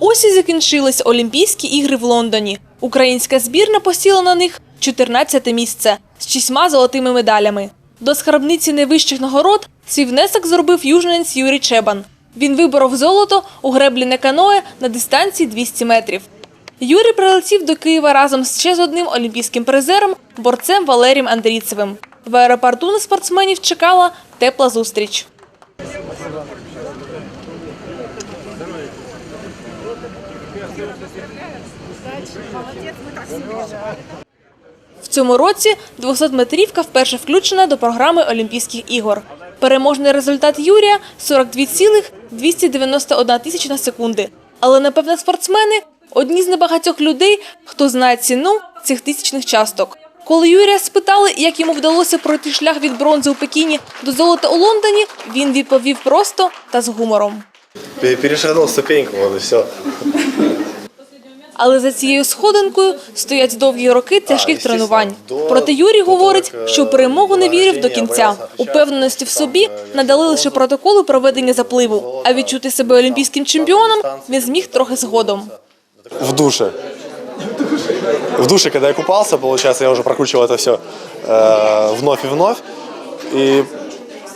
Ось і закінчились Олімпійські ігри в Лондоні. Українська збірна посіла на них 14 місце з шістьма золотими медалями. До скарбниці найвищих нагород свій внесок зробив южненець Юрій Чебан. Він виборов золото у греблі на каное на дистанції 200 метрів. Юрій прилетів до Києва разом з ще з одним олімпійським призером, борцем Валерієм Андрійцевим. В аеропорту на спортсменів чекала тепла зустріч. В цьому році 200-метрівка вперше включена до програми Олімпійських ігор. Переможний результат Юрія – 42,291 тисячна секунди. Але, напевне, спортсмени – одні з небагатьох людей, хто знає ціну цих тисячних часток. Коли Юрія спитали, як йому вдалося пройти шлях від бронзи у Пекіні до золота у Лондоні, він відповів просто та з гумором. Пе- Перешагнул ступеньку, и все. Але за цією сходинкою стоять довгі роки тяжких естественно, тренувань. до Проте Юрій того, говорить, як, що е, в перемогу не вірив до награждення кінця. боявся, хоча Упевненості в там, собі е, надали лише воздух, протоколи проведення запливу. золото, А відчути себе олімпійським чемпіоном він зміг трохи згодом. В душе. В душе, когда я купался, получается, я уже прокручивал это все вновь и вновь. И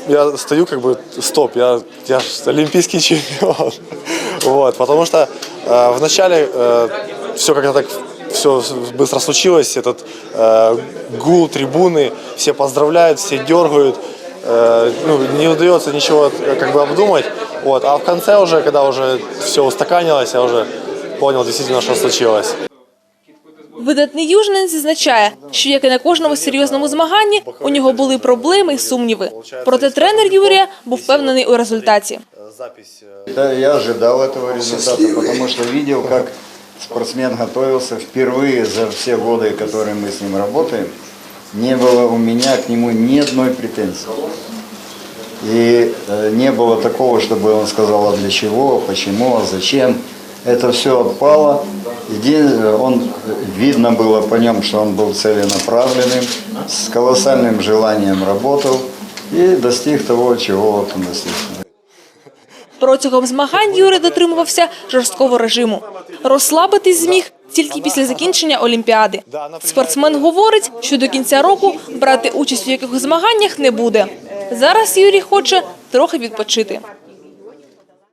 я стою как бы, стоп, я, я ж олимпийский чемпион. Вот, потому что э, вначале все как-то так все быстро случилось, этот э, гул, трибуны, все поздравляют, все дергают, э, ну, не удается ничего э, как бы обдумать, вот, а в конце уже, когда уже все устаканилось, я уже понял действительно, что случилось. Видатний южнець зазначає, що як і на кожному серйозному змаганні, у нього були проблеми і сумніви. Проте тренер Юрія був впевнений у результаті. Запись Да, я ожидал этого результата, потому что видел, как Спортсмен готовился впервые за все годы, которые мы с ним работаем. Не было у меня к нему ни одной претензии. И э, не было такого, чтобы он сказал, а для чего, почему, а зачем. Это все отпало. Еди- Он, видно было по нем, что он был целенаправленным, с колоссальным желанием работал и достиг того, чего вот он достиг. Протягом змагань Юрій дотримувався жорсткого режиму. Розслабитись зміг тільки після закінчення Олімпіади. Спортсмен говорить, що до кінця року брати участь у якихось змаганнях не буде. Зараз Юрій хоче трохи відпочити.